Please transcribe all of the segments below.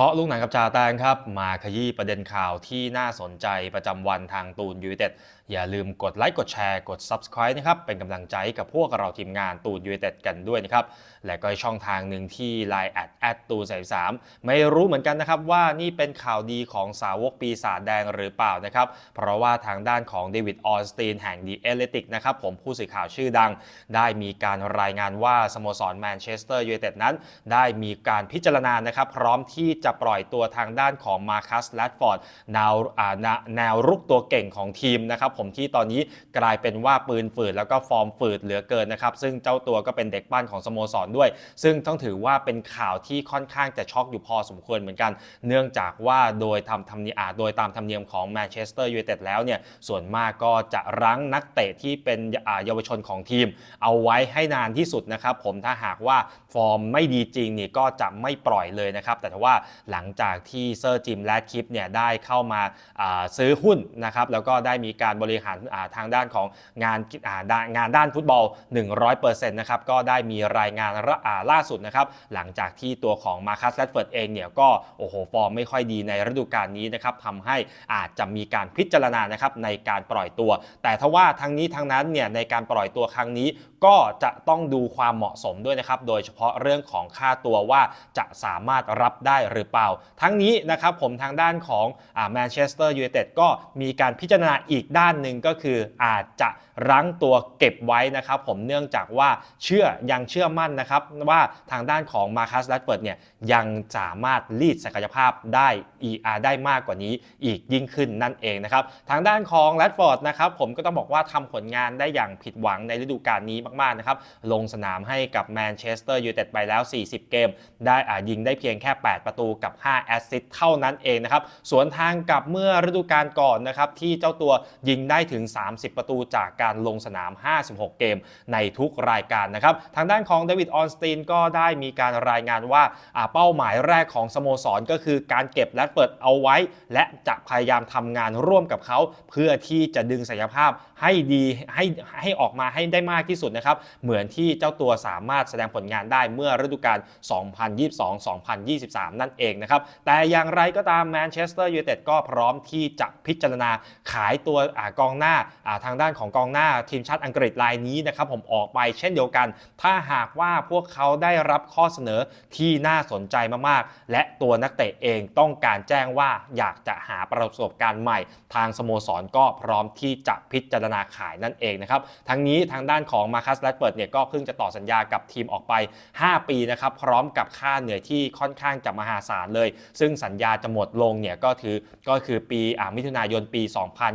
เคาะลูกหนังกับจาแตงครับ มาขยี้ประเด็นข่าวที่น่าสนใจประจำวันทางตูนยูเต็ดอย่าลืมกดไลค์กดแชร์กด Subscribe นะครับ เป็นกำลังใจให้กับพวกเราทีมงานตูนยูเต็ดกันด้วยนะครับ และก็ช่องทางหนึ่งที่ Line แอดแอดตูนสามไม่รู้เหมือนกันนะครับว่านี่เป็นข่าวดีของสาวกปีศาจแดงหรือเปล่านะครับ เพราะว่าทางด้านของเดวิดออสตีนแห่งดีเอเลติกนะครับผมผู้สื่อข่าวชื่อดัง ได้มีการรายงานว่าสโมสรแมนเชสเตอร์ยูเต็ดนั้น ได้มีการพิจารณานะครับพร้อมที่จะปล่อยตัวทางด้านของมาคัสแรดฟอร์ดแนวแนวรุกตัวเก่งของทีมนะครับผมที่ตอนนี้กลายเป็นว่าปืนฝืดแล้วก็ฟอร์มฝืดเหลือเกินนะครับซึ่งเจ้าตัวก็เป็นเด็กบ้านของสโมสรด้วย ซึ่งต้องถือว่าเป็นข่าวที่ค่อนข้างจะช็อกอยู่พอสมควรเหมือนกัน เนื่องจากว่าโดยทำธรรมเนียมโดยตามธรรมเนียมของแมนเชสเตอร์ยูไนเต็ดแล้วเนี่ยส่วนมากก็จะรั้งนักเตะที่เป็นเยาวชนของทีม เอาไว้ให้นานที่สุดนะครับผมถ้าหากว่าฟอร์มไม่ดีจริงนี่ก็จะไม่ปล่อยเลยนะครับแต่ว่าหลังจากที่เซอร์จิมแลดคิปเนี่ยได้เข้ามาซื้อหุ้นนะครับแล้วก็ได้มีการบริหารทางด้านของงานงานด้านฟุตบอล 100%นะครับก็ได้มีรายงานล่าสุดนะครับหลังจากที่ตัวของมาคัสแรดเฟิร์ดเองเนี่ยก็โอ้โหฟอร์มไม่ค่อยดีในฤดูกาลนี้นะครับทำให้อาจจะมีการพิจารณานะครับในการปล่อยตัว แต่ทว่าทั้งนี้ทั้งนั้นเนี่ยในการปล่อยตัวครั้งนี้ก็จะต้องดูความเหมาะสมด้วยนะครับโดยเฉพาะเรื่องของค่าตัวว่าจะสามารถรับได้หรือเปล่า ทั้งนี้นะครับผมทางด้านของแมนเชสเตอร์ยูไนเต็ดก็มีการพิจารณาอีกด้านหนึ่งก็คืออาจจะรั้งตัวเก็บไว้นะครับผมเนื่องจากว่าเชื่อยังเชื่อมั่นนะครับว่าทางด้านของมาคัสแรดเฟิร์ดเนี่ยยังสามารถรีดศักยภาพได้อีอาได้มากกว่านี้อีกยิ่งขึ้นนั่นเองนะครับทางด้านของแรดฟอร์ดนะครับผมก็ต้องบอกว่าทำผลงานได้อย่างผิดหวังในฤดูกาลนี้มากๆนะครับลงสนามให้กับแมนเชสเตอร์ยูไนเต็ดไปแล้ว 40 เกม ได้อ่ายิงได้เพียงแค่ 8 ประตูกับ 5 แอสซิสเท่านั้นเองนะครับ สวนทางกับเมื่อฤดูกาลก่อนนะครับที่เจ้าตัวยิงได้ถึง 30 ประตูจากการลงสนาม 56 เกมในทุกรายการนะครับ ทางด้านของเดวิดออนสตีนก็ได้มีการรายงานว่าอ่าเป้าหมายแรกของสโมสรก็คือการเก็บและเปิดเอาไว้ และจะพยายามทำงานร่วมกับเขาเพื่อที่จะดึงศักยภาพให้ดีให้ให้ออกมาให้ได้มากที่สุดนะครับ เหมือนที่เจ้าตัวสามารถแสดงผลงานได้เมื่อฤดูกาล 2022-2023 นั่นเองนะครับ แต่อย่างไรก็ตามแมนเชสเตอร์ยูไนเต็ดก็พร้อมที่จะพิจารณาขายตัวอกองหน้าอ่าทางด้านของกองหน้าทีมชาติอังกฤษรายนี้นะครับผมออกไปเช่นเดียวกัน ถ้าหากว่าพวกเขาได้รับข้อเสนอที่น่าสนใจมากๆ และตัวนักเตะเองต้องการแจ้งว่าอยากจะหาประสบการณ์ใหม่ ทางสโมสรก็พร้อมที่จะพิจารณาขายนั่นเองนะครับทั้งนี้ทางด้านของมาคัสแรดเปิดเนี่ยก็เพิ่งจะต่อสัญญากับทีมออกไป 5 ปีนะครับพร้อมกับค่าเหนื่อยที่ค่อนข้างจะมหาศาลเลย ซึ่งสัญญาจะหมดลงเนี่ยก็คือก็คือปีอ่ามิถุนายนปี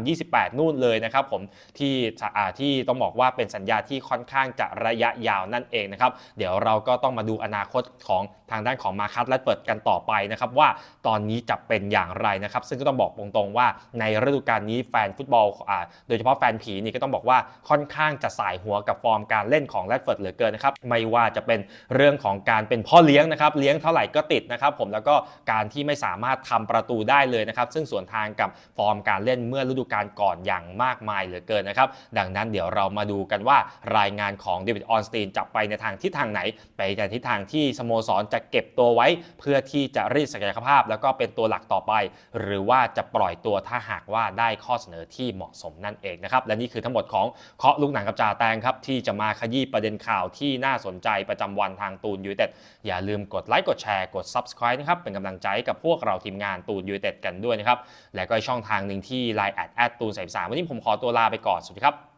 2028 นู่นเลยนะครับผมที่อ่าที่ต้องบอกว่าเป็นสัญญาที่ค่อนข้างจะระยะยาวนั่นเองนะครับเดี๋ยวเราก็ต้องมาดูอนาคตของทางด้านของมาคัสและเปิดกันต่อไปนะครับว่าตอนนี้จะเป็นอย่างไรนะครับซึ่งก็ต้องบอกตรงๆว่าในฤดูกาลนี้แฟนฟุตบอลอ่าโดยเฉพาะแฟนผีนี่ก็ต้องบอกว่าค่อนข้างจะสายหัวกับฟอร์มการเล่นของแรดเฟิร์ดเหลือเกินนะครับไม่ว่าจะเป็นเรื่องของการเป็นพ่อเลี้ยงนะครับเลี้ยงเท่าไหร่ก็ติดนะครับผมแล้วก็การที่ไม่สามารถทำประตูได้เลยนะครับ ซึ่งส่วนทางกับฟอร์มการเล่นเมื่อฤดูกาลก่อนอย่างมากมายเหลือเกินนะครับ ดังนั้นเดี๋ยวเรามาดูกันว่ารายงานของเดวิดออนสตีนจะไปในทางทิศทางไหน ไปในทิศทางที่สโมสรจะเก็บตัวไว้ เพื่อที่จะรีดศักยภาพ แล้วก็เป็นตัวหลักต่อไป หรือว่าจะปล่อยตัวถ้าหากว่าได้ข้อเสนอที่เหมาะสมนั่นเองนะครับและนี่คือทั้งหมดของเคาะลูกหนังกับจ่าแตงครับที่จะมาขยี้ประเด็นข่าวที่น่าสนใจประจำวันทางตูนยูเต็ดอย่าลืมกดไลค์กดแชร์กด Subscribe นะครับเป็นกำลังใจกับพวกเราทีมงานตูนยูเต็ดกันด้วยนะครับ และก็ช่องทางหนึ่งที่ Line แอดแอดตูนสามวันนี้ผมขอตัวลาไปก่อน สวัสดีครับ